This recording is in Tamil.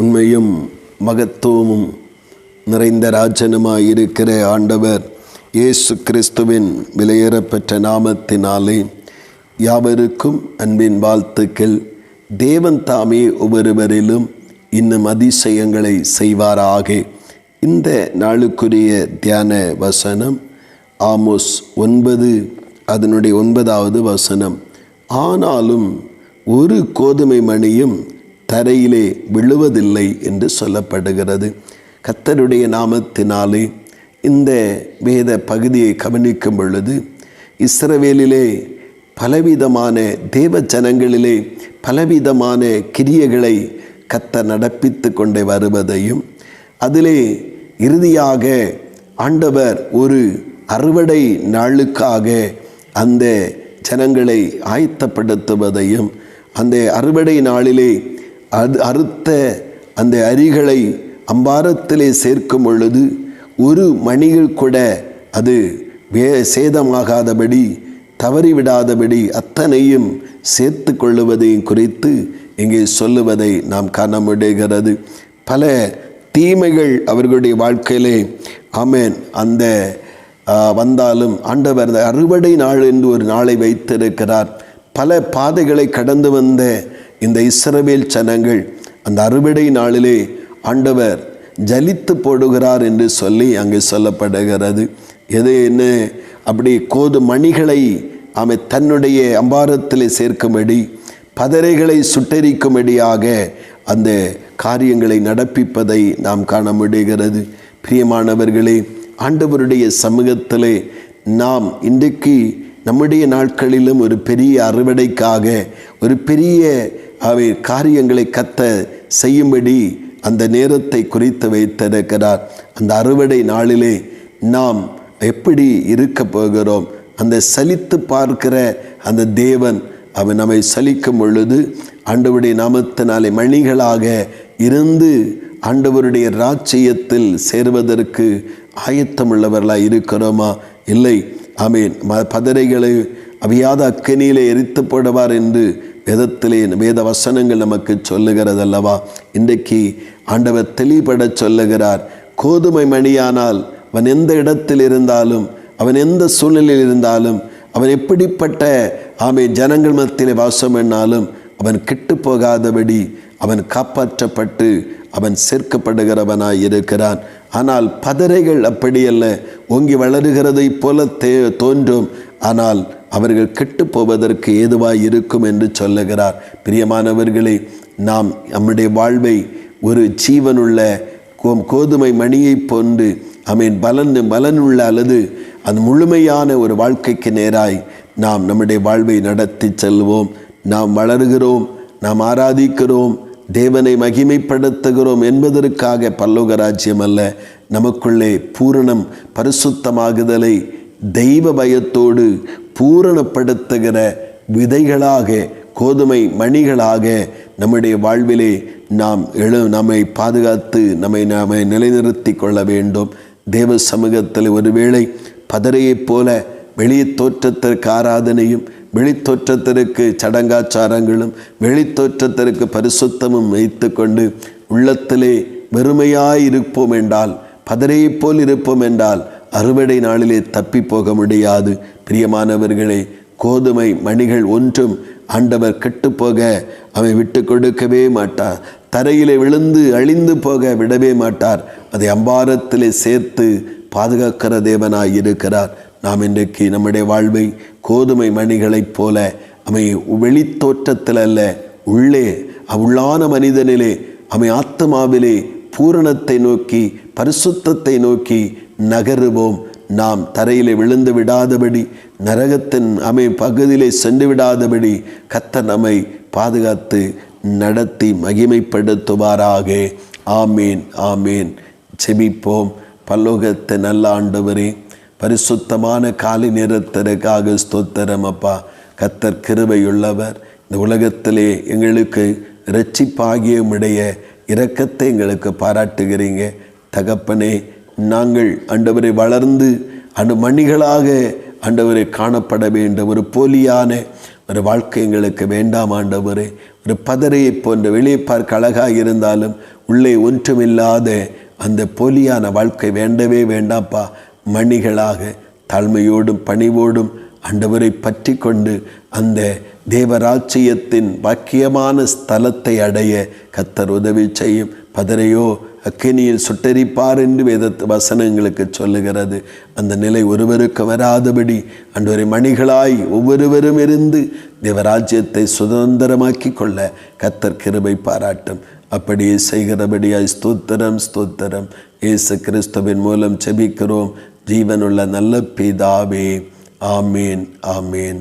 உண்மையும் மகத்துவமும் நிறைந்த ராஜனுமாயிருக்கிற ஆண்டவர் இயேசு கிறிஸ்துவின் விலையேறப்பெற்ற நாமத்தினாலே யாவருக்கும் அன்பின் வாழ்த்துக்கள். தேவன் தாமே ஒவ்வொருவரிலும் இன்னும் அதிசயங்களை செய்வாராக. இந்த நாளுக்குரிய தியான வசனம் ஆமோஸ் ஒன்பது அதனுடைய ஒன்பதாவது வசனம். ஆனாலும் ஒரு கோதுமை மணியும் தரையிலே விழுவதில்லை என்று சொல்லப்படுகிறது. கத்தருடைய நாமத்தினாலே இந்த வேத பகுதியை கவனிக்கும் பொழுது இஸ்ரவேலிலே பலவிதமான தேவ ஜனங்களிலே பலவிதமான கிரியைகளை கத்த நடப்பித்து கொண்டே வருவதையும் அதிலே இறுதியாக ஆண்டவர் ஒரு அறுவடை நாளுக்காக அந்த ஜனங்களை ஆயத்தப்படுத்துவதையும் அந்த அறுவடை நாளிலே அது அறுத்த அந்த அரிகளை அம்பாரத்திலே சேர்க்கும் பொழுது ஒரு மணிகள் கூட அது வே சேதமாகாதபடி தவறிவிடாதபடி அத்தனையும் சேர்த்து கொள்ளுவதையும் குறித்து இங்கே சொல்லுவதை நாம் காண முடிகிறது பல தீமைகள் அவர்களுடைய வாழ்க்கையிலே ஆமேன் அந்த வந்தாலும் ஆண்டவர் அந்த அறுவடை நாள் என்று ஒரு நாளை வைத்திருக்கிறார். பல பாதைகளை கடந்து வந்த இந்த இஸ்ரவேல் சனங்கள் அந்த அறுவடை நாளிலே ஆண்டவர் ஜலித்து போடுகிறார் என்று சொல்லி அங்கே சொல்லப்படுகிறது. எது என்ன? அப்படி கோது மணிகளை ஆமை தன்னுடைய அம்பாரத்தில் சேர்க்கும்படி பதரைகளை சுட்டரிக்கும்படியாக அந்த காரியங்களை நடப்பிப்பதை நாம் காண முடிகிறது. பிரியமானவர்களே ஆண்டவருடைய சமூகத்திலே நாம் இன்றைக்கு நம்முடைய நாட்களிலும் ஒரு பெரிய அறுவடைக்காக ஒரு பெரிய அவை காரியங்களை கத்த செய்யும்படி அந்த நேரத்தை குறித்து வைத்திருக்கிறார். அந்த அறுவடை நாளிலே நாம் எப்படி இருக்க போகிறோம்? அந்த சலித்து பார்க்கிற அந்த தேவன் அவன் நம்மை சலிக்கும் பொழுது ஆண்டவருடைய நாமத்தினாலே மணிகளாக இருந்து ஆண்டவருடைய ராச்சியத்தில் சேர்வதற்கு ஆயத்தமுள்ளவர்களாக இருக்கிறோமா? இல்லை. ஆமீன். ம பதரைகளை அவியாத அக்கனியிலே எரித்து போடுவார் என்று வேதத்திலே வேத வசனங்கள் நமக்கு சொல்லுகிறது அல்லவா இன்றைக்கு ஆண்டவர் தெளிபட சொல்லுகிறார். கோதுமை மணியானால் அவன் எந்த இடத்தில் இருந்தாலும் அவன் எந்த சூழ்நிலையில் இருந்தாலும் அவன் எப்படிப்பட்ட ஆமை ஜனங்கள் மத்தியில் வாசம் என்னாலும் அவன் கெட்டு போகாதபடி அவன் காப்பாற்றப்பட்டு அவன் சேர்க்கப்படுகிறவனாய் இருக்கிறான். ஆனால் பதறைகள் அப்படியல்ல. ஓங்கி வளருகிறதை போல தே தோன்றும். ஆனால் அவர்கள் கெட்டு போவதற்கு ஏதுவாய் இருக்கும் என்று சொல்லுகிறார். பிரியமானவர்களே நாம் நம்முடைய வாழ்வை ஒரு ஜீவனுள்ள கோதுமை மணியை போன்று அமீன் பலன் பலனுள்ள அல்லது அது முழுமையான ஒரு வாழ்க்கைக்கு நேராய் நாம் நம்முடைய வாழ்வை நடத்தி செல்வோம். நாம் வளருகிறோம் நாம் ஆராதிக்கிறோம் தேவனை மகிமைப்படுத்துகிறோம் என்பதற்காக பல்லோக ராஜ்யம் அல்ல நமக்குள்ளே பூரணம் பரிசுத்தமாகுதலை தெய்வ பயத்தோடு பூரணப்படுத்துகிற விதைகளாக கோதுமை மணிகளாக நம்முடைய வாழ்விலே நாம் எழு நம்மை பாதுகாத்து நம்மை நாம் நிலைநிறுத்தி கொள்ள வேண்டும். தேவ சமூகத்தில் ஒருவேளை பதறையைப் போல வெளி தோற்றத்திற்கு ஆராதனையும் வெளித்தோற்றத்திற்கு சடங்காச்சாரங்களும் வெளித்தோற்றத்திற்கு பரிசுத்தமும் வைத்து கொண்டு உள்ளத்திலே வெறுமையாய் இருப்போம் என்றால் பதறையைப் போல் இருப்போம் என்றால் அறுவடை நாளிலே தப்பி போக முடியாது. பிரியமானவர்களே கோதுமை மணிகள் ஒன்றும் ஆண்டவர் கெட்டுப்போக அவை விட்டு கொடுக்கவே மாட்டார். தரையிலே விழுந்து அழிந்து போக விடவே மாட்டார். அதை அம்பாரத்திலே சேர்த்து பாதுகாக்கிற தேவனாய் இருக்கிறார். நாம் இன்றைக்கு நம்முடைய வாழ்வை கோதுமை மணிகளைப் போல அவை வெளித்தோற்றத்தில் அல்ல உள்ளே உள்ளான மனிதனிலே அவை ஆத்மாவிலே பூரணத்தை நோக்கி பரிசுத்தத்தை நோக்கி நகருவோம். நாம் தரையிலே விழுந்து விடாதபடி நரகத்தின் அமை பகுதியிலே சென்று விடாதபடி கத்த நம்மை பாதுகாத்து நடத்தி மகிமைப்படுத்துவாராக. ஆமேன் ஆமேன். செபிப்போம் பல்லோகத்தை நல்ல ஆண்டவரே பரிசுத்தமான காலை நேரத்திற்காக ஸ்தோத்திரம் அப்பா. கத்தர் கிருபையுள்ளவர். இந்த உலகத்திலே எங்களுக்கு இரட்சிப்பாகிய உடைய இரக்கத்தை எங்களுக்கு பாராட்டுகிறீங்க. தகப்பனே நாங்கள் ஆண்டவரை வளர்ந்து அண்டு மணிகளாக ஆண்டவரை காணப்பட வேண்டும். ஒரு போலியான ஒரு வாழ்க்கை எங்களுக்கு வேண்டாம் ஆண்டவரே. ஒரு பதறையை போன்ற வெளியே பார்க்க அழகாக இருந்தாலும் உள்ளே ஒன்றுமில்லாத அந்த போலியான வாழ்க்கை வேண்டவே வேண்டாம்ப்பா. மணிகளாக தாழ்மையோடும் பணிவோடும் ஆண்டவரை பற்றி கொண்டு அந்த தேவராட்சியத்தின் பாக்கியமான ஸ்தலத்தை அடைய கத்தர் உதவி செய்யும். பதரையோ அக்கினியில் சுட்டரிப்பார் என்று வேதத்து வசனங்களுக்கு சொல்லுகிறது. அந்த நிலை ஒருவருக்கு வராதபடி அன்றொரு மணிகளாய் ஒவ்வொருவரும் இருந்து தேவராஜ்யத்தை சுதந்திரமாக்கி கொள்ள கத்தர் கிருபை பாராட்டும். அப்படியே செய்கிறபடியாய் ஸ்தோத்திரம் ஸ்தோத்திரம். இயேசு கிறிஸ்துவின் மூலம் செபிக்கிறோம் ஜீவனுள்ள நல்ல பிதாவே. ஆமேன் ஆமேன்.